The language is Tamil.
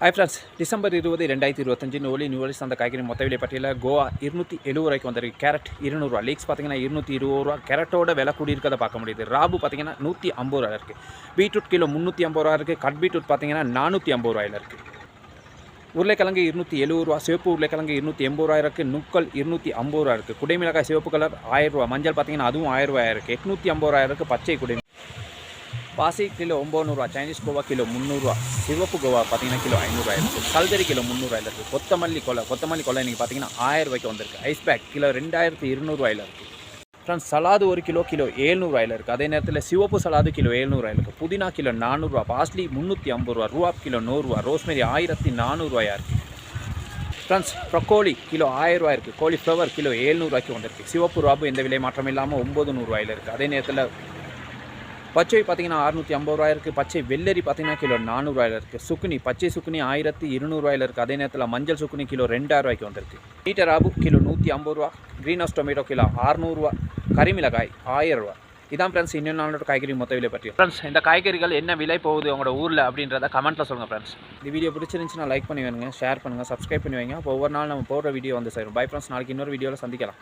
ஹை ஃப்ரெண்ட்ஸ் டிசம்பர் இருபது ரெண்டாயிரத்தி இருபத்தஞ்சு நூலி நியூலிஸ் அந்த காய்கறி மொத்த விலை பட்டியலில் கோவா இருநூற்றி எழுபது ரூபாய்க்கு வந்திருக்கு. கேரட் இருநூறுவா லீக்ஸ் பார்த்தீங்கன்னா இருநூற்றி இருபது ரூபா கேரட்டோட விலை கூடியிருக்கதை இருக்கிறத பார்க்க முடியுது. ராபு பார்த்தீங்கன்னா நூற்றி ஐம்பது ரூபா இருக்குது பீட்ரூட் கிலோ முந்நூற்றி ஐம்பது ரூபா இருக்குது கட் பீட்ரூட் பார்த்தீங்கன்னா நானூற்றி ஐம்பது ரூபாயில் இருக்குது உருளைக்கிழங்கு இருநூற்றி எழுபது ரூபா சிவப்பு உருளைக்கிழங்கு இருநூற்றி எண்பது ரூபா இருக்குது நுக்கல் இருநூற்றி ஐம்பது ரூபா இருக்குது குடைமிளகாய் சிவப்பு கலர் ஆயிரம் ரூபா மஞ்சள் பார்த்தீங்கன்னா அதுவும் ஆயிரம் ரூபாய் இருக்குது எட்நூற்றி ஐம்பது ரூபாய் இருக்குது பச்சை குடை பாசி கிலோ ஒம்பதுநூறுவா சைனீஸ் கோவா கிலோ முந்நூறுரூவா சிவப்பு கோவா பார்த்தீங்கன்னா கிலோ ஐநூறுரூவா இருக்குது கல்தறி கிலோ முந்நூறுவாயில் இருக்குது கொத்தமல்லி கொலை கொத்தமல்லி கொலை இன்றைக்கி பார்த்தீங்கன்னா ஆயிரம் ரூபாய்க்கு வந்திருக்கு. ஐஸ் பேக் கிலோ ரெண்டாயிரத்தி இருநூறுவாயில் இருக்குது ஃப்ரெண்ட்ஸ் சலாது ஒரு கிலோ கிலோ ஏழ்நூறுவாயில் இருக்குது அதே நேரத்தில் சிவப்பு சலாது கிலோ ஏழ்நூறுவாயில் இருக்குது புதினா கிலோ நானூறுரூவா பாஸ்லி முந்நூற்றி ஐம்பது ரூபா ரூபா கிலோ நூறுரூவா ரோஸ்மெரி ஆயிரத்தி நானூறுரூவாயாக இருக்குது ஃப்ரெண்ட்ஸ் ப்ரொக்கோலி கிலோ ஆயிரரூவா இருக்குது காலிஃப்ளவர் கிலோ ஏழ்நூறுவாய்க்கு வந்திருக்கு. சிவப்பு ரூபாப்பு எந்த விலை மாற்றம் இல்லாமல் ஒம்பது நூறுரூவாயில் இருக்குது அதே நேரத்தில் பச்சை பார்த்தீங்கன்னா அறுநூற்றி ஐம்பது ரூபாய் இருக்குது பச்சை வெள்ளரி பார்த்தீங்கன்னா கிலோ நானூறுரூவாயில் இருக்குது சுக்குனி பச்சை சுக்குனி ஆயிரத்தி இருநூறுவாயில் இருக்குது அதே நேரத்தில் மஞ்சள் சுக்குனி கிலோ ரெண்டாயிரம் ரூபாய்க்கு வந்திருக்கு. மீட்டர் ஆபு கிலோ நூற்றி ஐம்பது ரூபா. க்ரீன் ஹவுஸ் டொமேட்டோ கிலோ அறுநூறுவா கரிமிளகாய் ஆயிரம் ரூபா. இதான் ஃப்ரெண்ட்ஸ் இன்னும் நாளோட காய்கறி மொத்த விலை பற்றி. ஃப்ரெண்ட்ஸ் இந்த காய்கறிகள் என்ன விலை போகுது உங்களோட ஊரில் அப்படின்றத கமெண்ட்டில் சொல்லுங்கள் ஃப்ரெண்ட்ஸ் இந்த வீடியோ பிடிச்சிருந்துச்சுன்னா லைக் பண்ணி வேணுங்க ஷேர் பண்ணுங்கள் சப்ஸ்கிரைப் பண்ணி வைங்க. ஒவ்வொரு நாள் நம்ம போடுற வீடியோ வந்து சேரும். பை ஃப்ரெண்ட்ஸ் நாளைக்கு இன்னொரு வீடியோவில் சந்திக்கலாம்.